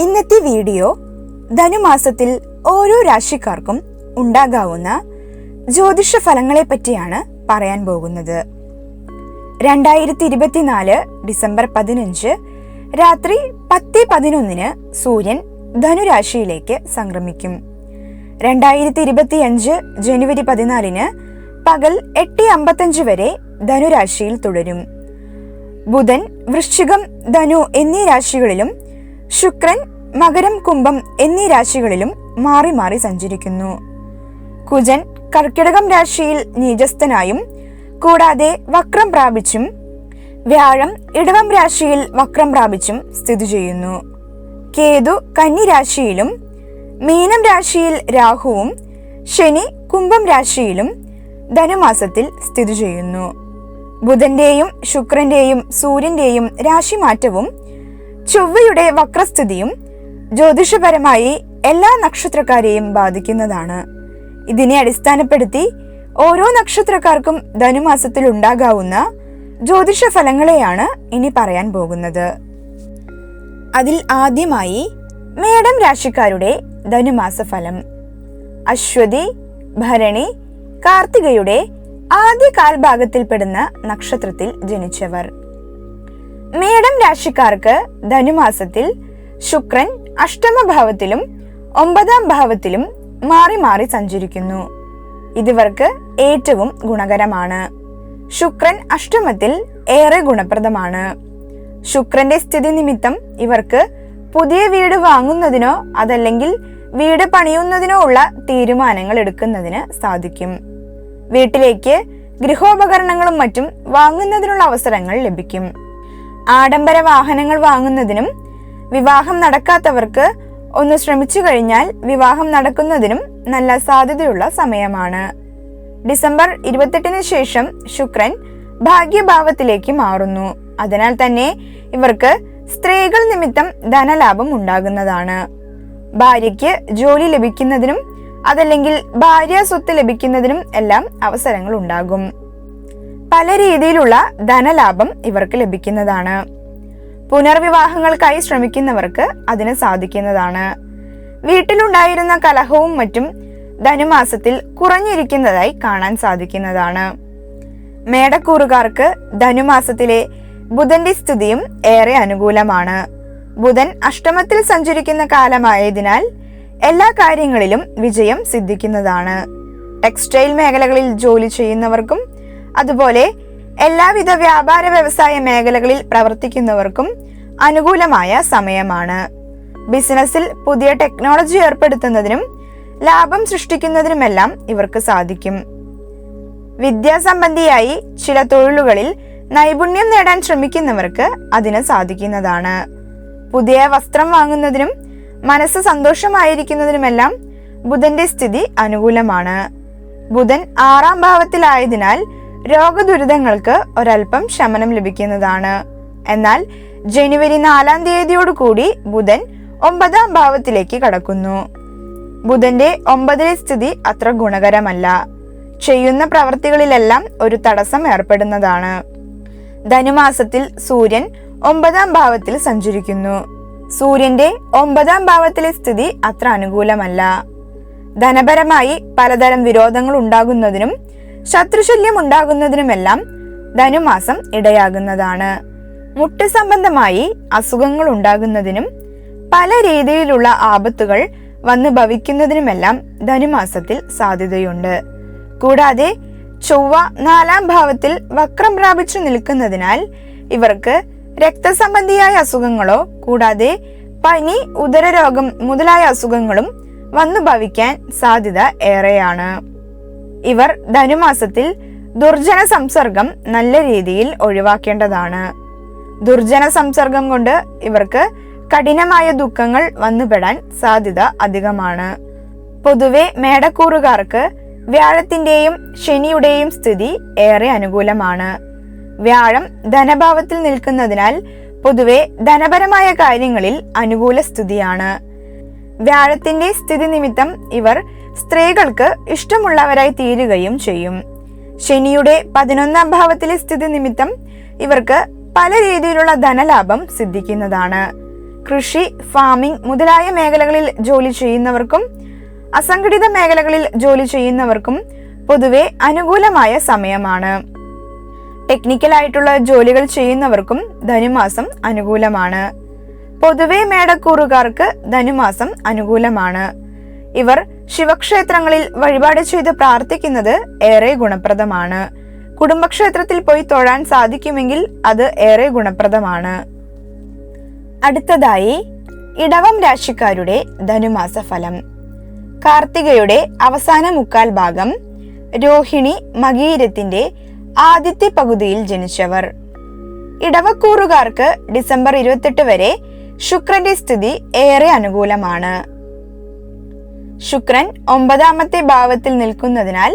ഇന്നത്തെ വീഡിയോ ധനുമാസത്തിൽ ഓരോ രാശിക്കാർക്കും ഉണ്ടാകാവുന്ന ജ്യോതിഷ ഫലങ്ങളെ പറ്റിയാണ് പറയാൻ പോകുന്നത്. രണ്ടായിരത്തി ഇരുപത്തിനാല് ഡിസംബർ പതിനഞ്ച് രാത്രി പത്ത് പതിനൊന്നിന് സൂര്യൻ ധനുരാശിയിലേക്ക് സംക്രമിക്കും. രണ്ടായിരത്തി ഇരുപത്തിയഞ്ച് ജനുവരി പതിനാലിന് പകൽ എട്ട് അമ്പത്തഞ്ച് വരെ ധനുരാശിയിൽ തുടരും. ബുധൻ വൃശ്ചികം ധനു എന്നീ രാശികളിലും ശുക്രൻ മകരം കുംഭം എന്നീ രാശികളിലും മാറി മാറി സഞ്ചരിക്കുന്നു. കുജൻ കർക്കിടകം രാശിയിൽ നീചസ്ഥനായും കൂടാതെ വക്രം പ്രാപിച്ചും വ്യാഴം ഇടവം രാശിയിൽ വക്രം പ്രാപിച്ചും സ്ഥിതി ചെയ്യുന്നു. കേതു കന്നി രാശിയിലും മീനം രാശിയിൽ രാഹുവും ശനി കുംഭം രാശിയിലും ധനുമാസത്തിൽ സ്ഥിതി ചെയ്യുന്നു. ബുധന്റെയും ശുക്രന്റെയും സൂര്യന്റെയും രാശിമാറ്റവും ചൊവ്വയുടെ വക്രസ്ഥിതിയും ജ്യോതിഷപരമായി എല്ലാ നക്ഷത്രക്കാരെയും ബാധിക്കുന്നതാണ്. ഇതിനെ അടിസ്ഥാനപ്പെടുത്തി ഓരോ നക്ഷത്രക്കാർക്കും ധനുമാസത്തിൽ ഉണ്ടാകാവുന്ന ജ്യോതിഷ ഫലങ്ങളെയാണ് ഇനി പറയാൻ പോകുന്നത്. അതിൽ ആദ്യമായി മേടം രാശിക്കാരുടെ ധനുമാസ ഫലം. അശ്വതി ഭരണി കാർത്തികയുടെ ആദ്യ കാൽഭാഗത്തിൽപ്പെടുന്ന നക്ഷത്രത്തിൽ ജനിച്ചവർ. മേടം രാശിക്കാർക്ക് ധനുമാസത്തിൽ ശുക്രൻ അഷ്ടമഭാവത്തിലും ഒമ്പതാം ഭാവത്തിലും മാറി മാറി സഞ്ചരിക്കുന്നു. ഇതിവർക്ക് ഏറ്റവും ഗുണകരമാണ്. ശുക്രൻ അഷ്ടമത്തിൽ ഏറെ ഗുണപ്രദമാണ്. ശുക്രന്റെ സ്ഥിതി നിമിത്തം ഇവർക്ക് പുതിയ വീട് വാങ്ങുന്നതിനോ അതല്ലെങ്കിൽ വീട് പണിയുന്നതിനോ ഉള്ള തീരുമാനങ്ങൾ എടുക്കുന്നതിന് സാധിക്കും. വീട്ടിലേക്ക് ഗൃഹോപകരണങ്ങളും മറ്റും വാങ്ങുന്നതിനുള്ള അവസരങ്ങൾ ലഭിക്കും. ആഡംബര വാഹനങ്ങൾ വാങ്ങുന്നതിനും വിവാഹം നടക്കാത്തവർക്ക് ഒന്ന് ശ്രമിച്ചു കഴിഞ്ഞാൽ വിവാഹം നടക്കുന്നതിനും നല്ല സാധ്യതയുള്ള സമയമാണ്. ഡിസംബർ ഇരുപത്തെട്ടിന് ശേഷം ശുക്രൻ ഭാഗ്യഭാവത്തിലേക്ക് മാറുന്നു. അതിനാൽ തന്നെ ഇവർക്ക് സ്ത്രീകൾ നിമിത്തം ധനലാഭം ഉണ്ടാകുന്നതാണ്. ഭാര്യയ്ക്ക് ജോലി ലഭിക്കുന്നതിനും അതല്ലെങ്കിൽ ഭാര്യ സ്വത്ത് ലഭിക്കുന്നതിനും എല്ലാം അവസരങ്ങൾ ഉണ്ടാകും. പല രീതിയിലുള്ള ധനലാഭം ഇവർക്ക് ലഭിക്കുന്നതാണ്. പുനർവിവാഹങ്ങൾക്കായി ശ്രമിക്കുന്നവർക്ക് അതിന് സാധിക്കുന്നതാണ്. വീട്ടിലുണ്ടായിരുന്ന കലഹവും മറ്റും ധനുമാസത്തിൽ കുറഞ്ഞിരിക്കുന്നതായി കാണാൻ സാധിക്കുന്നതാണ്. മേടക്കൂറുകാർക്ക് ധനുമാസത്തിലെ ബുധന്റെ സ്ഥിതിയും ഏറെ അനുകൂലമാണ്. ബുധൻ അഷ്ടമത്തിൽ സഞ്ചരിക്കുന്ന കാലമായതിനാൽ എല്ലാ കാര്യങ്ങളിലും വിജയം സിദ്ധിക്കുന്നതാണ്. ടെക്സ്റ്റൈൽ മേഖലകളിൽ ജോലി ചെയ്യുന്നവർക്കും അതുപോലെ എല്ലാവിധ വ്യാപാര വ്യവസായ മേഖലകളിൽ പ്രവർത്തിക്കുന്നവർക്കും അനുകൂലമായ സമയമാണ്. ബിസിനസ്സിൽ പുതിയ ടെക്നോളജി ഏർപ്പെടുത്തുന്നതിനും ലാഭം സൃഷ്ടിക്കുന്നതിനുമെല്ലാം ഇവർക്ക് സാധിക്കും. വിദ്യാസംബന്ധിയായി ചില തൊഴിലുകളിൽ നൈപുണ്യം നേടാൻ ശ്രമിക്കുന്നവർക്ക് അതിന് സാധിക്കുന്നതാണ്. പുതിയ വസ്ത്രം വാങ്ങുന്നതിനും മനസ്സ് സന്തോഷമായിരിക്കുന്നതിനുമെല്ലാം ബുധന്റെ സ്ഥിതി അനുകൂലമാണ്. ബുധൻ ആറാം ഭാവത്തിലായതിനാൽ രോഗദുരിതങ്ങൾക്ക് ഒരൽപ്പം ശമനം ലഭിക്കുന്നതാണ്. എന്നാൽ ജനുവരി നാലാം തീയതിയോടുകൂടി ബുധൻ ഒമ്പതാം ഭാവത്തിലേക്ക് കടക്കുന്നു. ബുധന്റെ ഒമ്പതിലെ സ്ഥിതി അത്ര ഗുണകരമല്ല. ചെയ്യുന്ന പ്രവർത്തികളിലെല്ലാം ഒരു തടസ്സം ഏർപ്പെടുന്നതാണ്. ധനുമാസത്തിൽ സൂര്യൻ ഒമ്പതാം ഭാവത്തിൽ സഞ്ചരിക്കുന്നു. സൂര്യന്റെ ഒമ്പതാം ഭാവത്തിലെ സ്ഥിതി അത്ര അനുകൂലമല്ല. ധനപരമായി പലതരം വിരോധങ്ങൾ ഉണ്ടാകുന്നതിനും ശത്രുശല്യം ഉണ്ടാകുന്നതിനുമെല്ലാം ധനുമാസം ഇടയാകുന്നതാണ്. മുട്ട് സംബന്ധമായി അസുഖങ്ങൾ ഉണ്ടാകുന്നതിനും പല രീതിയിലുള്ള ആപത്തുകൾ വന്ന് ഭവിക്കുന്നതിനുമെല്ലാം ധനുമാസത്തിൽ സാധ്യതയുണ്ട്. കൂടാതെ ചൊവ്വ നാലാം ഭാവത്തിൽ വക്രം പ്രാപിച്ചു നിൽക്കുന്നതിനാൽ ഇവർക്ക് രക്തസംബന്ധിയായ അസുഖങ്ങളോ കൂടാതെ പനി ഉദരരോഗം മുതലായ അസുഖങ്ങളും വന്നു ഭവിക്കാൻ സാധ്യത ഏറെയാണ്. ഇവർ ധനുമാസത്തിൽ ദുർജന സംസർഗം നല്ല രീതിയിൽ ഒഴിവാക്കേണ്ടതാണ്. ദുർജന സംസർഗം കൊണ്ട് ഇവർക്ക് കഠിനമായ ദുഃഖങ്ങൾ വന്നുപെടാൻ സാധ്യത അധികമാണ്. പൊതുവെ മേടക്കൂറുകാർക്ക് വ്യാഴത്തിന്റെയും ശനിയുടെയും സ്ഥിതി ഏറെ അനുകൂലമാണ്. വ്യാഴം ധനഭാവത്തിൽ നിൽക്കുന്നതിനാൽ പൊതുവെ ധനപരമായ കാര്യങ്ങളിൽ അനുകൂല സ്ഥിതിയാണ്. വ്യാഴത്തിന്റെ സ്ഥിതി നിമിത്തം ഇവർ സ്ത്രീകൾക്ക് ഇഷ്ടമുള്ളവരായി തീരുകയും ചെയ്യും. ശനിയുടെ പതിനൊന്നാം ഭാവത്തിലെ സ്ഥിതി നിമിത്തം ഇവർക്ക് പല രീതിയിലുള്ള ധനലാഭം സിദ്ധിക്കുന്നതാണ്. കൃഷി ഫാമിംഗ് മുതലായ മേഖലകളിൽ ജോലി ചെയ്യുന്നവർക്കും അസംഘടിത മേഖലകളിൽ ജോലി ചെയ്യുന്നവർക്കും പൊതുവെ അനുകൂലമായ സമയമാണ്. ടെക്നിക്കൽ ആയിട്ടുള്ള ജോലികൾ ചെയ്യുന്നവർക്കും ധനുമാസം അനുകൂലമാണ്. പൊതുവെ മേടക്കൂറുകാർക്ക് ധനുമാസം അനുകൂലമാണ്. ഇവർ ശിവക്ഷേത്രങ്ങളിൽ വഴിപാട് ചെയ്ത് പ്രാർത്ഥിക്കുന്നത് ഏറെ ഗുണപ്രദമാണ്. കുടുംബക്ഷേത്രത്തിൽ പോയി തൊഴാൻ സാധിക്കുമെങ്കിൽ അത് ഏറെ ഗുണപ്രദമാണ്. അടുത്തതായി ഇടവം രാശിക്കാരുടെ ധനുമാസ ഫലം. കാർത്തികയുടെ അവസാന മുക്കാൽ ഭാഗം രോഹിണി മകീരത്തിന്റെ ആദ്യത്തെ പകുതിയിൽ ജനിച്ചവർ. ഇടവക്കൂറുകാർക്ക് ഡിസംബർ ഇരുപത്തെട്ട് വരെ ശുക്രന്റെ സ്ഥിതി ഏറെ അനുകൂലമാണ്. ശുക്രൻ ഒമ്പതാമത്തെ ഭാവത്തിൽ നിൽക്കുന്നതിനാൽ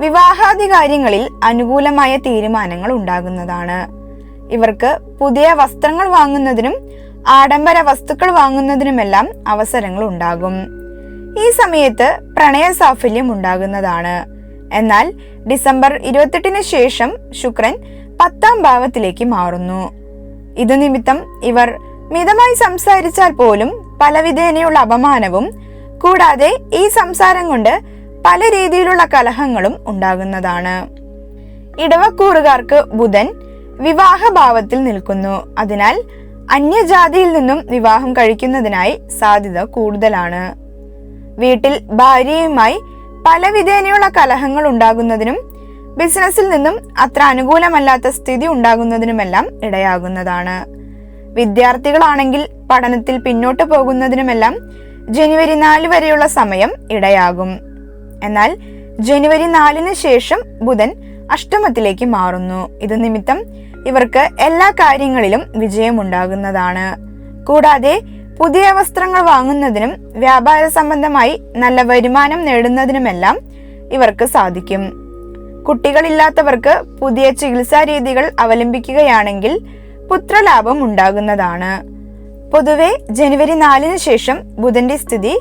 വിവാഹാദി കാര്യങ്ങളിൽ അനുകൂലമായ തീരുമാനങ്ങൾ ഉണ്ടാകുന്നതാണ്. ഇവർക്ക് പുതിയ വസ്ത്രങ്ങൾ വാങ്ങുന്നതിനും ആഡംബര വസ്തുക്കൾ വാങ്ങുന്നതിനുമെല്ലാം അവസരങ്ങൾ ഉണ്ടാകും. ഈ സമയത്ത് പ്രണയ സാഫല്യം ഉണ്ടാകുന്നതാണ്. എന്നാൽ ഡിസംബർ ഇരുപത്തെട്ടിന് ശേഷം ശുക്രൻ പത്താം ഭാവത്തിലേക്ക് മാറുന്നു. ഇത് നിമിത്തം ഇവർ മിതമായി സംസാരിച്ചാൽ പോലും പലവിധേനയുള്ള അപമാനവും കൂടാതെ ഈ സംസാരം കൊണ്ട് പല രീതിയിലുള്ള കലഹങ്ങളും ഉണ്ടാകുന്നതാണ്. ഇടവക്കൂറുകാർക്ക് ബുധൻ വിവാഹഭാവത്തിൽ നിൽക്കുന്നു. അതിനാൽ അന്യജാതിയിൽ നിന്നും വിവാഹം കഴിക്കുന്നതിനായി സാധ്യത കൂടുതലാണ്. വീട്ടിൽ ഭാര്യയുമായി പലവിധേനയുള്ള കലഹങ്ങൾ ഉണ്ടാകുന്നതിനും ബിസിനസ്സിൽ നിന്നും അത്ര അനുകൂലമല്ലാത്ത സ്ഥിതി ഉണ്ടാകുന്നതിനുമെല്ലാം ഇടയാകുന്നതാണ്. വിദ്യാർത്ഥികളാണെങ്കിൽ പഠനത്തിൽ പിന്നോട്ട് പോകുന്നതിനുമെല്ലാം ജനുവരി നാല് വരെയുള്ള സമയം ഇടയാകും. എന്നാൽ ജനുവരി നാലിന് ശേഷം ബുധൻ അഷ്ടമത്തിലേക്ക് മാറുന്നു. ഇത് നിമിത്തം ഇവർക്ക് എല്ലാ കാര്യങ്ങളിലും വിജയമുണ്ടാകുന്നതാണ്. കൂടാതെ പുതിയ വസ്ത്രങ്ങൾ വാങ്ങുന്നതിനും വ്യാപാര സംബന്ധമായി നല്ല വരുമാനം നേടുന്നതിനുമെല്ലാം ഇവർക്ക് സാധിക്കും. കുട്ടികളില്ലാത്തവർക്ക് പുതിയ ചികിത്സാ രീതികൾ അവലംബിക്കുകയാണെങ്കിൽ പുത്രലാഭം ഉണ്ടാകുന്നതാണ്. പൊതുവെ ജനുവരി നാലിന് ശേഷം ബുധന്റെ സ്ഥിതി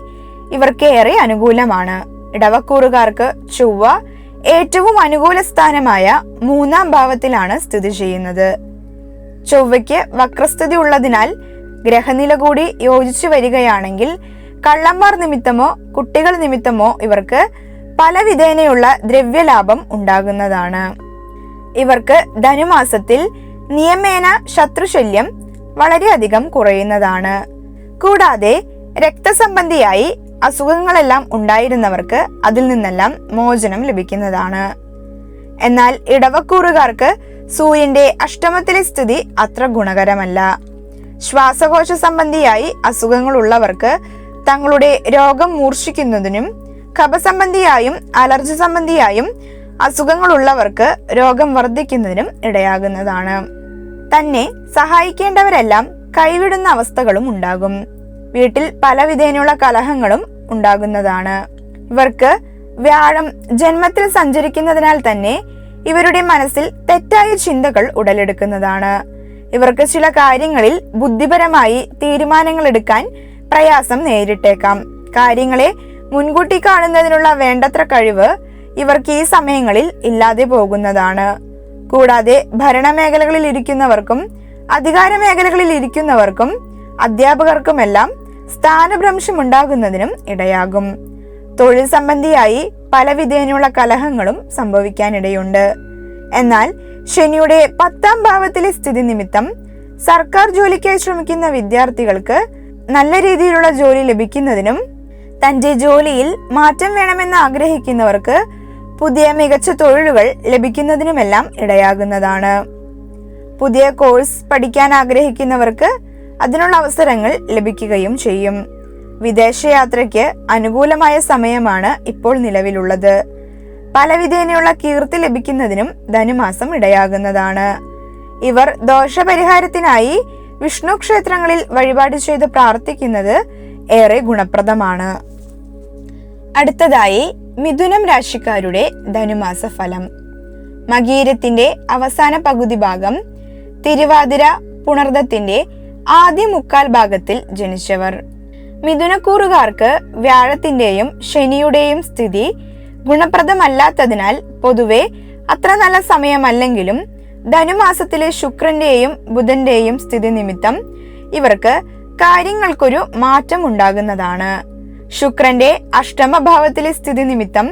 ഇവർക്ക് ഏറെ അനുകൂലമാണ്. ഇടവക്കൂറുകാർക്ക് ചൊവ്വ ഏറ്റവും അനുകൂല സ്ഥാനമായ മൂന്നാം ഭാവത്തിലാണ് സ്ഥിതി ചെയ്യുന്നത്. ചൊവ്വയ്ക്ക് വക്രസ്ഥിതി ഉള്ളതിനാൽ ഗ്രഹനില കൂടി യോജിച്ചു വരികയാണെങ്കിൽ കള്ളന്മാർ നിമിത്തമോ കുട്ടികൾ നിമിത്തമോ ഇവർക്ക് പല വിധേനയുള്ള ദ്രവ്യലാഭം ഉണ്ടാകുന്നതാണ്. ഇവർക്ക് ധനുമാസത്തിൽ നിയമേന ശത്രുശല്യം വളരെയധികം കുറയുന്നതാണ്. കൂടാതെ രക്തസംബന്ധിയായി അസുഖങ്ങളെല്ലാം ഉണ്ടായിരുന്നവർക്ക് അതിൽ നിന്നെല്ലാം മോചനം ലഭിക്കുന്നതാണ്. എന്നാൽ ഇടവക്കൂറുകാർക്ക് സൂര്യന്റെ അഷ്ടമത്തിലെ സ്ഥിതി അത്ര ഗുണകരമല്ല. ശ്വാസകോശ സംബന്ധിയായി അസുഖങ്ങളുള്ളവർക്ക് തങ്ങളുടെ രോഗം മൂർച്ഛിക്കുന്നതിനും കഫസംബന്ധിയായും അലർജി സംബന്ധിയായും അസുഖങ്ങളുള്ളവർക്ക് രോഗം വർദ്ധിക്കുന്നതിനും ഇടയാകുന്നതാണ്. തന്നെ സഹായിക്കേണ്ടവരെല്ലാം കൈവിടുന്ന അവസ്ഥകളും ഉണ്ടാകും. വീട്ടിൽ പലവിധേനയുള്ള കലഹങ്ങളും ഉണ്ടാകുന്നതാണ്. ഇവർക്ക് വ്യാഴം ജന്മത്തിൽ സഞ്ചരിക്കുന്നതിനാൽ തന്നെ ഇവരുടെ മനസ്സിൽ തെറ്റായ ചിന്തകൾ ഉടലെടുക്കുന്നതാണ്. ഇവർക്ക് ചില കാര്യങ്ങളിൽ ബുദ്ധിപരമായി തീരുമാനങ്ങൾ എടുക്കാൻ പ്രയാസം നേരിട്ടേക്കാം. കാര്യങ്ങളെ മുൻകൂട്ടി കാണുന്നതിനുള്ള വേണ്ടത്ര കഴിവ് ഇവർക്ക് ഈ സമയങ്ങളിൽ ഇല്ലാതെ പോകുന്നതാണ്. കൂടാതെ ഭരണമേഖലകളിൽ ഇരിക്കുന്നവർക്കും അധികാര മേഖലകളിൽ ഇരിക്കുന്നവർക്കും അധ്യാപകർക്കുമെല്ലാം സ്ഥാനഭ്രംശം ഉണ്ടാകുന്നതിനും ഇടയാകും. തൊഴിൽ സംബന്ധിയായി പല വിധേനയുള്ള കലഹങ്ങളും സംഭവിക്കാനിടയുണ്ട്. എന്നാൽ ശനിയുടെ പത്താം ഭാവത്തിലെ സ്ഥിതി നിമിത്തം സർക്കാർ ജോലിക്കായി ശ്രമിക്കുന്ന വിദ്യാർത്ഥികൾക്ക് നല്ല രീതിയിലുള്ള ജോലി ലഭിക്കുന്നതിനും തന്റെ ജോലിയിൽ മാറ്റം വേണമെന്ന് ആഗ്രഹിക്കുന്നവർക്ക് പുതിയ മികച്ച തൊഴിലുകൾ ലഭിക്കുന്നതിനുമെല്ലാം ഇടയാകുന്നതാണ്. പുതിയ കോഴ്സ് പഠിക്കാൻ ആഗ്രഹിക്കുന്നവർക്ക് അതിനുള്ള അവസരങ്ങൾ ലഭിക്കുകയും ചെയ്യും. വിദേശയാത്രയ്ക്ക് അനുകൂലമായ സമയമാണ് ഇപ്പോൾ നിലവിലുള്ളത്. പലവിധേനയുള്ള കീർത്തി ലഭിക്കുന്നതിനും ധനുമാസം ഇടയാകുന്നതാണ്. ഇവർ ദോഷപരിഹാരത്തിനായി വിഷ്ണു ക്ഷേത്രങ്ങളിൽ വഴിപാട് ചെയ്ത് പ്രാർത്ഥിക്കുന്നത് ഏറെ ഗുണപ്രദമാണ്. അടുത്തതായി മിഥുനം രാശിക്കാരുടെ ധനുമാസ ഫലം മകീരത്തിന്റെ അവസാന പകുതി ഭാഗം തിരുവാതിര പുണർദത്തിന്റെ ആദ്യ മുക്കാൽ ഭാഗത്തിൽ ജനിച്ചവർ. മിഥുനക്കൂറുകാർക്ക് വ്യാഴത്തിന്റെയും ശനിയുടെയും സ്ഥിതി ഗുണപ്രദമല്ലാത്തതിനാൽ പൊതുവെ അത്ര നല്ല സമയമല്ലെങ്കിലും ധനുമാസത്തിലെ ശുക്രന്റെയും ബുധന്റെയും സ്ഥിതി നിമിത്തം ഇവർക്ക് കാര്യങ്ങൾക്കൊരു മാറ്റം ഉണ്ടാകുന്നതാണ് ശുക്രന്റെ അഷ്ടമഭാവത്തിലെ സ്ഥിതി നിമിത്തം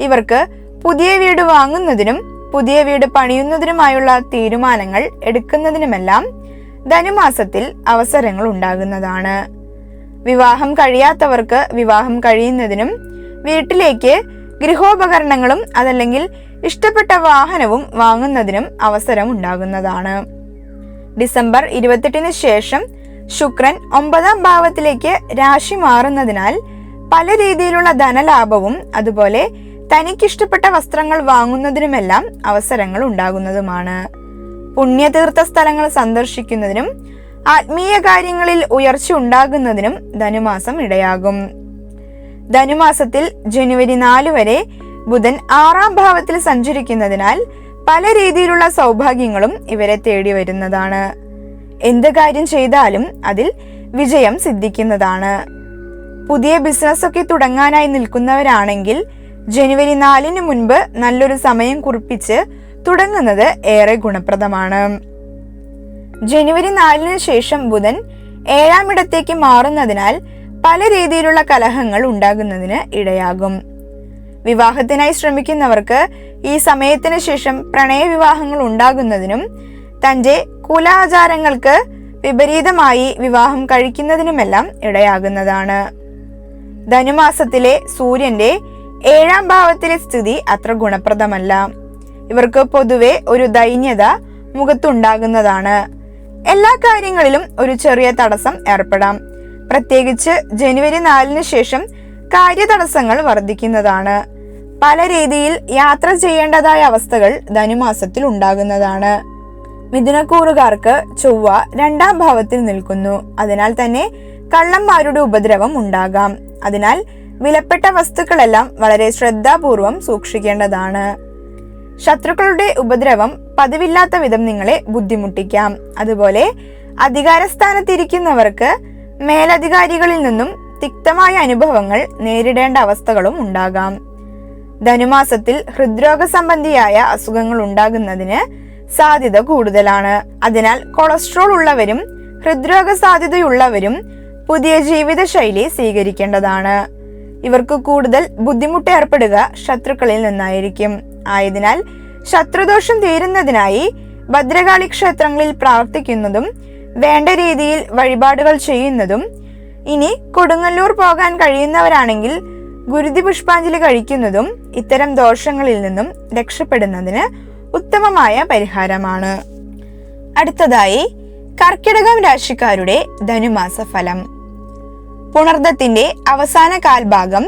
ഇവർക്ക് പുതിയ വീട് വാങ്ങുന്നതിനും പുതിയ വീട് പണിയുന്നതിനുമായുള്ള തീരുമാനങ്ങൾ എടുക്കുന്നതിനുമെല്ലാം ധനുമാസത്തിൽ അവസരങ്ങൾ ഉണ്ടാകുന്നതാണ്. വിവാഹം കഴിയാത്തവർക്ക് വിവാഹം കഴിയുന്നതിനും വീട്ടിലേക്ക് ഗൃഹോപകരണങ്ങളും അതല്ലെങ്കിൽ ഇഷ്ടപ്പെട്ട വാഹനവും വാങ്ങുന്നതിനും അവസരം ഉണ്ടാകുന്നതാണ്. ഡിസംബർ ഇരുപത്തെട്ടിന് ശേഷം ശുക്രൻ ഒമ്പതാം ഭാവത്തിലേക്ക് രാശി മാറുന്നതിനാൽ പല രീതിയിലുള്ള ധനലാഭവും അതുപോലെ തനിക്കിഷ്ടപ്പെട്ട വസ്ത്രങ്ങൾ വാങ്ങുന്നതിനുമെല്ലാം അവസരങ്ങൾ ഉണ്ടാകുന്നതുമാണ്. പുണ്യതീർത്ഥ സ്ഥലങ്ങൾ സന്ദർശിക്കുന്നതിനും ആത്മീയ കാര്യങ്ങളിൽ ഉയർച്ച ഉണ്ടാകുന്നതിനും ധനുമാസം ഇടയാകും. ധനുമാസത്തിൽ ജനുവരി നാല് വരെ ബുധൻ ആറാം ഭാവത്തിൽ സഞ്ചരിക്കുന്നതിനാൽ പല രീതിയിലുള്ള സൗഭാഗ്യങ്ങളും ഇവരെ തേടി വരുന്നതാണ്. എന്ത് കാര്യം ചെയ്താലും അതിൽ വിജയം സിദ്ധിക്കുന്നതാണ്. പുതിയ ബിസിനസ് ഒക്കെ തുടങ്ങാനായി നിൽക്കുന്നവരാണെങ്കിൽ ജനുവരി നാലിന് മുൻപ് നല്ലൊരു സമയം കുറിപ്പിച്ച് തുടങ്ങുന്നത് ഏറെ ഗുണപ്രദമാണ്. ജനുവരി നാലിന് ശേഷം ബുധൻ ഏഴാം ഇടത്തേക്ക് മാറുന്നതിനാൽ പല രീതിയിലുള്ള കലഹങ്ങൾ ഉണ്ടാകുന്നതിന് ഇടയാകും. വിവാഹത്തിനായി ശ്രമിക്കുന്നവർക്ക് ഈ സമയത്തിന് ശേഷം പ്രണയവിവാഹങ്ങൾ ഉണ്ടാകുന്നതിനും തന്റെ കുലാചാരങ്ങൾക്ക് വിപരീതമായി വിവാഹം കഴിക്കുന്നതിനുമെല്ലാം ഇടയാകുന്നതാണ്. ധനുമാസത്തിലെ സൂര്യന്റെ ഏഴാം ഭാവത്തിലെ സ്ഥിതി അത്ര ഗുണപ്രദമല്ല. ഇവർക്ക് പൊതുവെ ഒരു ദൈന്യത മുഖത്തുണ്ടാകുന്നതാണ്. എല്ലാ കാര്യങ്ങളിലും ഒരു ചെറിയ തടസ്സം ഏർപ്പെടാം. പ്രത്യേകിച്ച് ജനുവരി നാലിന് ശേഷം കാര്യതടസ്സങ്ങൾ വർദ്ധിക്കുന്നതാണ്. പല രീതിയിൽ യാത്ര ചെയ്യേണ്ടതായ അവസ്ഥകൾ ധനുമാസത്തിൽ ഉണ്ടാകുന്നതാണ്. മിഥുനക്കൂറുകാർക്ക് ചൊവ്വ രണ്ടാം ഭാവത്തിൽ നിൽക്കുന്നു. അതിനാൽ തന്നെ കള്ളന്മാരുടെ ഉപദ്രവം ഉണ്ടാകാം. അതിനാൽ വിലപ്പെട്ട വസ്തുക്കളെല്ലാം വളരെ ശ്രദ്ധാപൂർവം സൂക്ഷിക്കേണ്ടതാണ്. ശത്രുക്കളുടെ ഉപദ്രവം പതിവില്ലാത്ത വിധം നിങ്ങളെ ബുദ്ധിമുട്ടിക്കാം. അതുപോലെ അധികാരസ്ഥാനത്തിരിക്കുന്നവർക്ക് മേലധികാരികളിൽ നിന്നും തിക്തമായ അനുഭവങ്ങൾ നേരിടേണ്ട അവസ്ഥകളും ഉണ്ടാകാം. ധനുമാസത്തിൽ ഹൃദ്രോഗ സംബന്ധിയായ അസുഖങ്ങൾ ഉണ്ടാകുന്നതിന് സാധ്യത കൂടുതലാണ്. അതിനാൽ കൊളസ്ട്രോൾ ഉള്ളവരും ഹൃദ്രോഗ സാധ്യതയുള്ളവരും പുതിയ ജീവിതശൈലി സ്വീകരിക്കേണ്ടതാണ്. ഇവർക്ക് കൂടുതൽ ബുദ്ധിമുട്ട് ഏർപ്പെടുക ശത്രുക്കളിൽ നിന്നായിരിക്കും. ആയതിനാൽ ശത്രുദോഷം തീരുന്നതിനായി ഭദ്രകാളി ക്ഷേത്രങ്ങളിൽ പ്രാർത്ഥിക്കുന്നതും വേണ്ട രീതിയിൽ വഴിപാടുകൾ ചെയ്യുന്നതും ഇനി കൊടുങ്ങല്ലൂർ പോകാൻ കഴിയുന്നവരാണെങ്കിൽ ഗുരുതി പുഷ്പാഞ്ജലി കഴിക്കുന്നതും ഇത്തരം ദോഷങ്ങളിൽ നിന്നും രക്ഷപ്പെടുന്നതിന് ഉത്തമമായ പരിഹാരമാണ്. അടുത്തതായി കർക്കിടകം രാശിക്കാരുടെ ധനുമാസ ഫലം. പുണർദത്തിന്റെ അവസാന കാൽഭാഗം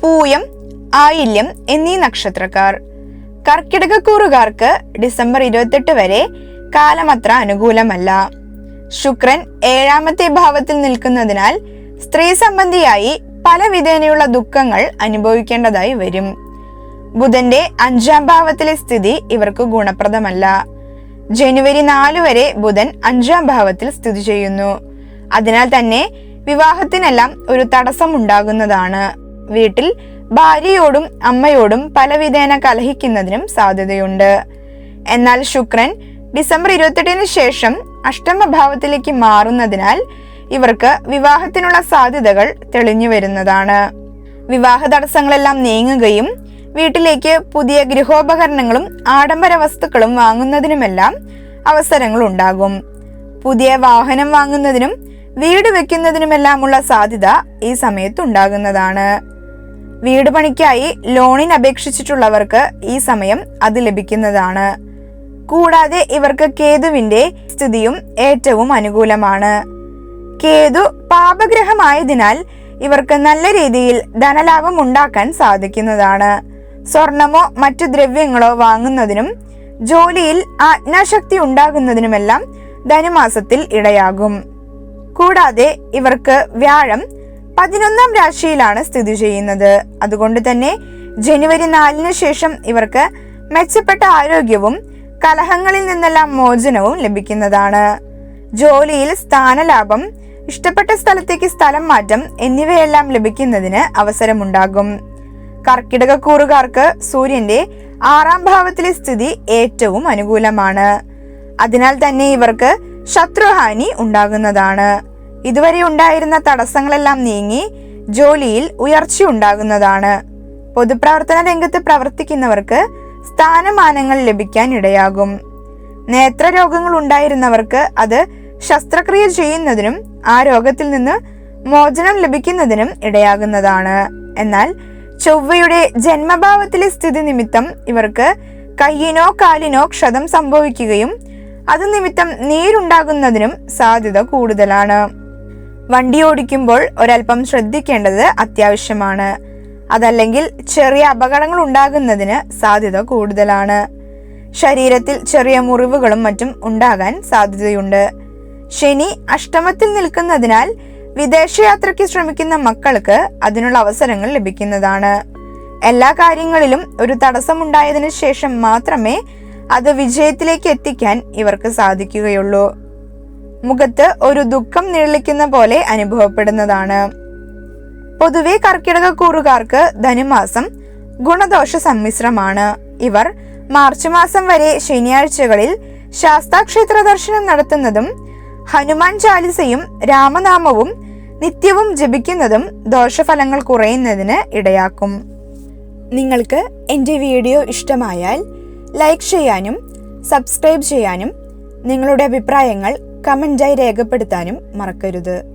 പൂയം ആയില്യം എന്നീ നക്ഷത്രക്കാർ. കർക്കിടകക്കൂറുകാർക്ക് ഡിസംബർ ഇരുപത്തെട്ട് വരെ കാലമത്ര അനുകൂലമല്ല. ശുക്രൻ ഏഴാമത്തെ ഭാവത്തിൽ നിൽക്കുന്നതിനാൽ സ്ത്രീ സംബന്ധിയായി പല വിധേനയുള്ള ദുഃഖങ്ങൾ അനുഭവിക്കേണ്ടതായി വരും. ബുധന്റെ അഞ്ചാം ഭാവത്തിലെ സ്ഥിതി ഇവർക്ക് ഗുണപ്രദമല്ല. ജനുവരി നാല് വരെ ബുധൻ അഞ്ചാം ഭാവത്തിൽ സ്ഥിതി ചെയ്യുന്നു. അതിനാൽ തന്നെ വിവാഹത്തിനെല്ലാം ഒരു തടസ്സം ഉണ്ടാകുന്നതാണ് വീട്ടിൽ ഭാര്യയോടും അമ്മയോടും പലവിധേന കലഹിക്കുന്നതിനും സാധ്യതയുണ്ട്. എന്നാൽ ശുക്രൻ ഡിസംബർ ഇരുപത്തെട്ടിന് ശേഷം അഷ്ടമഭാവത്തിലേക്ക് മാറുന്നതിനാൽ ഇവർക്ക് വിവാഹത്തിനുള്ള സാധ്യതകൾ തെളിഞ്ഞു വരുന്നതാണ്. വിവാഹ തടസ്സങ്ങളെല്ലാം നീങ്ങുകയും വീട്ടിലേക്ക് പുതിയ ഗൃഹോപകരണങ്ങളും ആഡംബര വസ്തുക്കളും വാങ്ങുന്നതിനുമെല്ലാം അവസരങ്ങൾ ഉണ്ടാകും പുതിയ വാഹനം വാങ്ങുന്നതിനും വീട് വെക്കുന്നതിനുമെല്ലാമുള്ള സാധ്യത ഈ സമയത്ത് ഉണ്ടാകുന്നതാണ്. വീട് പണിക്കായി ലോണിന് അപേക്ഷിച്ചിട്ടുള്ളവർക്ക് ഈ സമയം അത് ലഭിക്കുന്നതാണ്. കൂടാതെ ഇവർക്ക് കേതുവിന്റെ സ്ഥിതിയും ഏറ്റവും അനുകൂലമാണ്. കേതു പാപഗ്രഹമായതിനാൽ ഇവർക്ക് നല്ല രീതിയിൽ ധനലാഭം ഉണ്ടാക്കാൻ സാധിക്കുന്നതാണ്. സ്വർണമോ മറ്റു ദ്രവ്യങ്ങളോ വാങ്ങുന്നതിനും ജോലിയിൽ ആജ്ഞാശക്തി ഉണ്ടാകുന്നതിനുമെല്ലാം ധനുമാസത്തിൽ ഇടയാകും. കൂടാതെ ഇവർക്ക് വ്യാഴം പതിനൊന്നാം രാശിയിലാണ് സ്ഥിതി ചെയ്യുന്നത്. അതുകൊണ്ട് തന്നെ ജനുവരി നാലിന് ശേഷം ഇവർക്ക് മെച്ചപ്പെട്ട ആരോഗ്യവും കലഹങ്ങളിൽ നിന്നെല്ലാം മോചനവും ലഭിക്കുന്നതാണ്. ജോലിയിൽ സ്ഥാനലാഭം ഇഷ്ടപ്പെട്ട സ്ഥലത്തേക്ക് സ്ഥലം മാറ്റം എന്നിവയെല്ലാം ലഭിക്കുന്നതിന് അവസരമുണ്ടാകും. കർക്കിടക കൂറുകാർക്ക് സൂര്യന്റെ ആറാം ഭാവത്തിലെ സ്ഥിതി ഏറ്റവും അനുകൂലമാണ്. അതിനാൽ തന്നെ ഇവർക്ക് ശത്രുഹാനി ഉണ്ടാകുന്നതാണ്. ഇതുവരെ ഉണ്ടായിരുന്ന തടസ്സങ്ങളെല്ലാം നീങ്ങി ജോലിയിൽ ഉയർച്ചയുണ്ടാകുന്നതാണ് പൊതുപ്രവർത്തന രംഗത്ത് പ്രവർത്തിക്കുന്നവർക്ക് സ്ഥാനമാനങ്ങൾ ലഭിക്കാൻ ഇടയാകും. നേത്രരോഗങ്ങൾ ഉണ്ടായിരുന്നവർക്ക് അത് ശസ്ത്രക്രിയ ചെയ്യുന്നതിനും ആ രോഗത്തിൽ നിന്ന് മോചനം ലഭിക്കുന്നതിനും ഇടയാകുന്നതാണ്. എന്നാൽ ചൊവ്വയുടെ ജന്മഭാവത്തിലെ സ്ഥിതി നിമിത്തം ഇവർക്ക് കയ്യിനോ കാലിനോ ക്ഷതം സംഭവിക്കുകയും അത് നിമിത്തം നീരുണ്ടാകുന്നതിനും സാധ്യത കൂടുതലാണ്. വണ്ടി ഓടിക്കുമ്പോൾ ഒരൽപ്പം ശ്രദ്ധിക്കേണ്ടത് അത്യാവശ്യമാണ്. അതല്ലെങ്കിൽ ചെറിയ അപകടങ്ങൾ ഉണ്ടാകുന്നതിന് സാധ്യത കൂടുതലാണ്. ശരീരത്തിൽ ചെറിയ മുറിവുകളും മറ്റും ഉണ്ടാകാൻ സാധ്യതയുണ്ട്. ശനി അഷ്ടമത്തിൽ നിൽക്കുന്നതിനാൽ വിദേശയാത്രയ്ക്ക് ശ്രമിക്കുന്ന മക്കൾക്ക് അതിനുള്ള അവസരങ്ങൾ ലഭിക്കുന്നതാണ്. എല്ലാ കാര്യങ്ങളിലും ഒരു തടസ്സമുണ്ടായതിനു ശേഷം മാത്രമേ അത് വിജയത്തിലേക്ക് എത്തിക്കാൻ ഇവർക്ക് സാധിക്കുകയുള്ളൂ. മുഖത്ത് ഒരു ദുഃഖം നിഴലിക്കുന്ന പോലെ അനുഭവപ്പെടുന്നതാണ്. പൊതുവെ കർക്കിടക കൂറുകാർക്ക് ധനുമാസം ഗുണദോഷ സമ്മിശ്രമാണ്. ഇവർ മാർച്ച് മാസം വരെ ശനിയാഴ്ചകളിൽ ശാസ്താക്ഷേത്ര ദർശനം നടത്തുന്നതും ഹനുമാൻ ചാലിസയും രാമനാമവും നിത്യവും ജപിക്കുന്നതും ദോഷഫലങ്ങൾ കുറയുന്നതിന് ഇടയാക്കും. നിങ്ങൾക്ക് എന്റെ വീഡിയോ ഇഷ്ടമായാൽ ലൈക്ക് ചെയ്യാനും സബ്സ്ക്രൈബ് ചെയ്യാനും നിങ്ങളുടെ അഭിപ്രായങ്ങൾ കമന്റായി രേഖപ്പെടുത്താനും മറക്കരുത്.